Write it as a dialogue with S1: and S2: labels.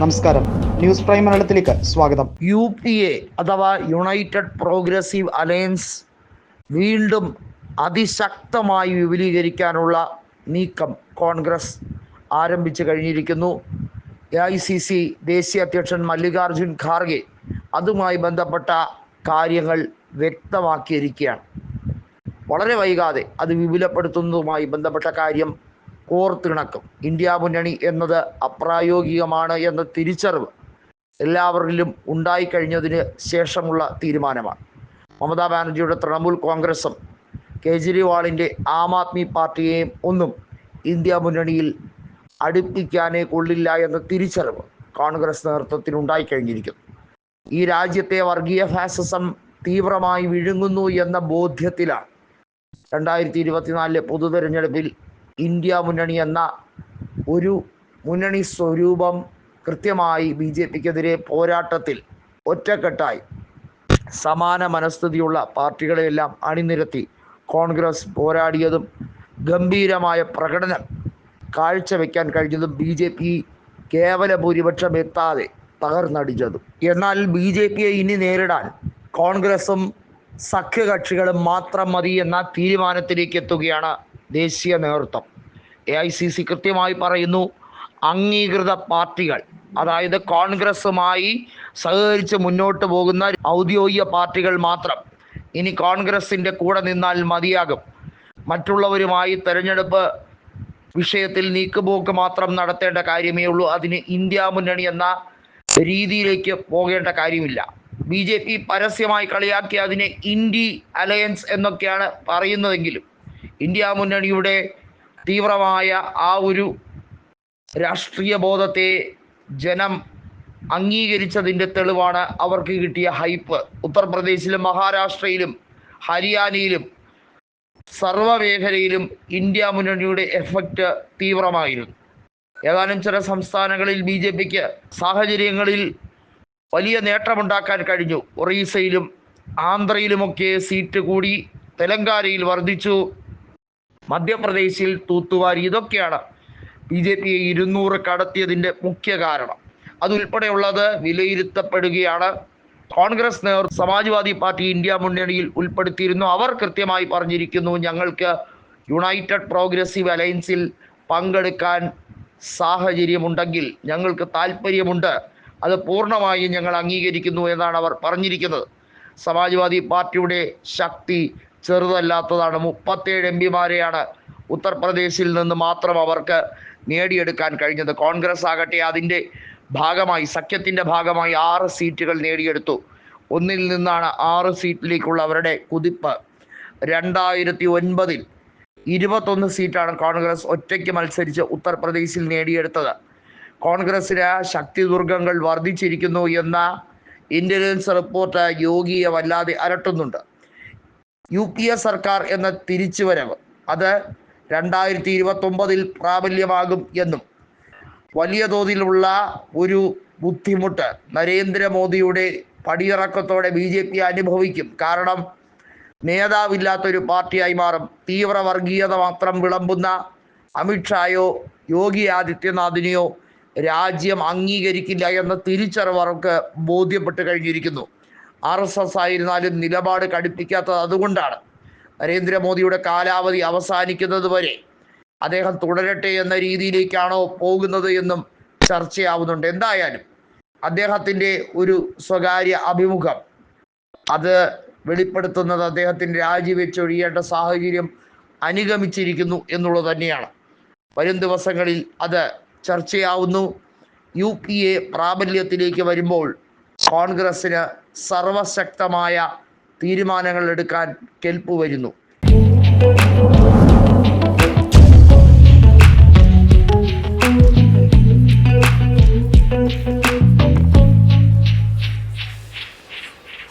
S1: നമസ്കാരം. News prime മലയാളത്തിലേക്ക് സ്വാഗതം.
S2: യു പി എ അഥവാ യുണൈറ്റഡ് പ്രോഗ്രസീവ് അലയൻസ് വീണ്ടും അതിശക്തമായി വിപുലീകരിക്കാനുള്ള നീക്കം കോൺഗ്രസ് ആരംഭിച്ചു കഴിഞ്ഞിരിക്കുന്നു. എ ഐ സി സി ദേശീയ അധ്യക്ഷൻ മല്ലികാർജുൻ ഖാർഗെ അതുമായി ബന്ധപ്പെട്ട കാര്യങ്ങൾ വ്യക്തമാക്കിയിരിക്കുകയാണ്. വളരെ വൈകാതെ അത് വിപുലപ്പെടുത്തുന്നതുമായി ബന്ധപ്പെട്ട കാര്യം കോർത്തിണക്കും ഇന്ത്യ മുന്നണി എന്നത് അപ്രായോഗികമാണ് എന്ന തിരിച്ചറിവ് എല്ലാവരിലും ഉണ്ടായിക്കഴിഞ്ഞതിന് ശേഷമുള്ള തീരുമാനമാണ്. മമതാ ബാനർജിയുടെ തൃണമൂൽ കോൺഗ്രസും കേജ്രിവാളിന്റെ ആം ആദ്മി പാർട്ടിയെയും ഒന്നും ഇന്ത്യ മുന്നണിയിൽ അടുപ്പിക്കാനേ കൊള്ളില്ല എന്ന തിരിച്ചറിവ് കോൺഗ്രസ് നേതൃത്വത്തിന് ഉണ്ടായിക്കഴിഞ്ഞിരിക്കുന്നു ഈ രാജ്യത്തെ വർഗീയ ഫാസിസം തീവ്രമായി വിഴുങ്ങുന്നു എന്ന ബോധ്യത്തിലാണ് രണ്ടായിരത്തി ഇരുപത്തിനാലിലെ പൊതു തെരഞ്ഞെടുപ്പിൽ ഇന്ത്യ മുന്നണി എന്ന ഒരു മുന്നണി സ്വരൂപം കൃത്യമായി ബി ജെ പിക്കെതിരെ പോരാട്ടത്തിൽ ഒറ്റക്കെട്ടായി. സമാന മനസ്ഥിതിയുള്ള പാർട്ടികളെയെല്ലാം അണിനിരത്തി കോൺഗ്രസ് പോരാടിയതും ഗംഭീരമായ പ്രകടനം കാഴ്ചവെക്കാൻ കഴിഞ്ഞതും ബി ജെ പി കേവല ഭൂരിപക്ഷം എത്താതെ തകർന്നടിച്ചതും എന്നാൽ ബി ജെ പിയെ ഇനി നേരിടാൻ കോൺഗ്രസും സഖ്യകക്ഷികളും മാത്രം മതി എന്ന തീരുമാനത്തിലേക്ക് എത്തുകയാണ് ദേശീയ നേതൃത്വം. എ ഐ സി സി കൃത്യമായി പറയുന്നു അംഗീകൃത പാർട്ടികൾ അതായത് കോൺഗ്രസുമായി സഹകരിച്ച് മുന്നോട്ട് പോകുന്ന ഔദ്യോഗിക പാർട്ടികൾ മാത്രം ഇനി കോൺഗ്രസിന്റെ കൂടെ നിന്നാൽ മതിയാകും. മറ്റുള്ളവരുമായി തെരഞ്ഞെടുപ്പ് വിഷയത്തിൽ നീക്കുപോക്ക് മാത്രം നടത്തേണ്ട കാര്യമേ ഉള്ളൂ. അതിന് ഇന്ത്യ മുന്നണി എന്ന രീതിയിലേക്ക് പോകേണ്ട കാര്യമില്ല. ബി ജെ പി പരസ്യമായി കളിയാക്കി അതിനെ ഇന്ത്യ അലയൻസ് എന്നൊക്കെയാണ് പറയുന്നതെങ്കിലും ഇന്ത്യ മുന്നണിയുടെ തീവ്രമായ ആ ഒരു രാഷ്ട്രീയ ബോധത്തെ ജനം അംഗീകരിച്ചതിന്റെ തെളിവാണ് അവർക്ക് കിട്ടിയ ഹൈപ്പ്. ഉത്തർപ്രദേശിലും മഹാരാഷ്ട്രയിലും ഹരിയാനയിലും സർവമേഖലയിലും ഇന്ത്യ മുന്നണിയുടെ എഫക്റ്റ് തീവ്രമായിരുന്നു. ഏതാനും ചില സംസ്ഥാനങ്ങളിൽ ബി ജെ പിക്ക് സാഹചര്യങ്ങളിൽ വലിയ നേട്ടമുണ്ടാക്കാൻ കഴിഞ്ഞു. ഒറീസയിലും ആന്ധ്രയിലുമൊക്കെ സീറ്റ് കൂടി തെലങ്കാനയിൽ വർദ്ധിച്ചു. മധ്യപ്രദേശിൽ തൂത്തുവാരി ഇതൊക്കെയാണ് ബി ജെ പിയെ ഇരുന്നൂറ് കടത്തിയതിന്റെ മുഖ്യ കാരണം. അതുൾപ്പെടെയുള്ളത് വിലയിരുത്തപ്പെടുകയാണ്. കോൺഗ്രസ് നേർ സമാജ്വാദി പാർട്ടി ഇന്ത്യ മുന്നണിയിൽ ഉൾപ്പെടുത്തിയിരുന്നു. അവർ കൃത്യമായി പറഞ്ഞിരിക്കുന്നു ഞങ്ങൾക്ക് യുണൈറ്റഡ് പ്രോഗ്രസീവ് അലയൻസിൽ പങ്കെടുക്കാൻ സാഹചര്യമുണ്ടെങ്കിൽ ഞങ്ങൾക്ക് താല്പര്യമുണ്ട് അത് പൂർണമായും ഞങ്ങൾ അംഗീകരിക്കുന്നു എന്നാണ് അവർ പറഞ്ഞിരിക്കുന്നത്. സമാജ്വാദി പാർട്ടിയുടെ ശക്തി ചെറുതല്ലാത്തതാണ്. മുപ്പത്തേഴ് എം പിമാരെയാണ് ഉത്തർപ്രദേശിൽ നിന്ന് മാത്രം അവർക്ക് നേടിയെടുക്കാൻ കഴിഞ്ഞത്. കോൺഗ്രസ് ആകട്ടെ അതിന്റെ ഭാഗമായി സഖ്യത്തിന്റെ ഭാഗമായി ആറ് സീറ്റുകൾ നേടിയെടുത്തു. ഒന്നിൽ നിന്നാണ് ആറ് സീറ്റിലേക്കുള്ള അവരുടെ കുതിപ്പ്. രണ്ടായിരത്തി ഒൻപതിൽ ഇരുപത്തൊന്ന് സീറ്റാണ് കോൺഗ്രസ് ഒറ്റയ്ക്ക് മത്സരിച്ച് ഉത്തർപ്രദേശിൽ നേടിയെടുത്തത്. കോൺഗ്രസിന് ശക്തി ദുർഗങ്ങൾ വർദ്ധിച്ചിരിക്കുന്നു എന്ന ഇന്റലിജൻസ് റിപ്പോർട്ട് യോഗിയെ വല്ലാതെ അലട്ടുന്നുണ്ട്. യു പി എ സർക്കാർ എന്ന തിരിച്ചുവരവ്. അത് രണ്ടായിരത്തി ഇരുപത്തൊമ്പതിൽ പ്രാബല്യമാകും എന്നും വലിയ തോതിലുള്ള ഒരു ബുദ്ധിമുട്ട് നരേന്ദ്രമോദിയുടെ പടിയിറക്കത്തോടെ ബി ജെ പി അനുഭവിക്കും. കാരണം നേതാവില്ലാത്തൊരു പാർട്ടിയായി മാറും. തീവ്ര വർഗീയത മാത്രം വിളമ്പുന്ന അമിത്ഷായോ യോഗി ആദിത്യനാഥിനെയോ രാജ്യം അംഗീകരിക്കില്ല എന്ന തിരിച്ചറിവ് അവർക്ക് ബോധ്യപ്പെട്ട് കഴിഞ്ഞിരിക്കുന്നു. ആർ എസ് എസ് ആയിരുന്നാലും നിലപാട് കടുപ്പിക്കാത്തത് അതുകൊണ്ടാണ് നരേന്ദ്രമോദിയുടെ കാലാവധി അവസാനിക്കുന്നത് വരെ അദ്ദേഹം തുടരട്ടെ എന്ന രീതിയിലേക്കാണോ പോകുന്നത് എന്നും ചർച്ചയാവുന്നുണ്ട്. എന്തായാലും അദ്ദേഹത്തിന്റെ ഒരു സ്വകാര്യ അഭിമുഖം അത് വെളിപ്പെടുത്തുന്നത് അദ്ദേഹത്തിന് രാജിവെച്ചൊഴിയേണ്ട സാഹചര്യം അനുഗമിച്ചിരിക്കുന്നു എന്നുള്ളത് തന്നെയാണ്. വരും ദിവസങ്ങളിൽ അത് ചർച്ചയാവുന്നു. യു പി എ പ്രാബല്യത്തിലേക്ക് വരുമ്പോൾ കോൺഗ്രസ്സിന് സർവശക്തമായ തീരുമാനങ്ങൾ എടുക്കാൻ കെൽപ്പ് വരുന്നു.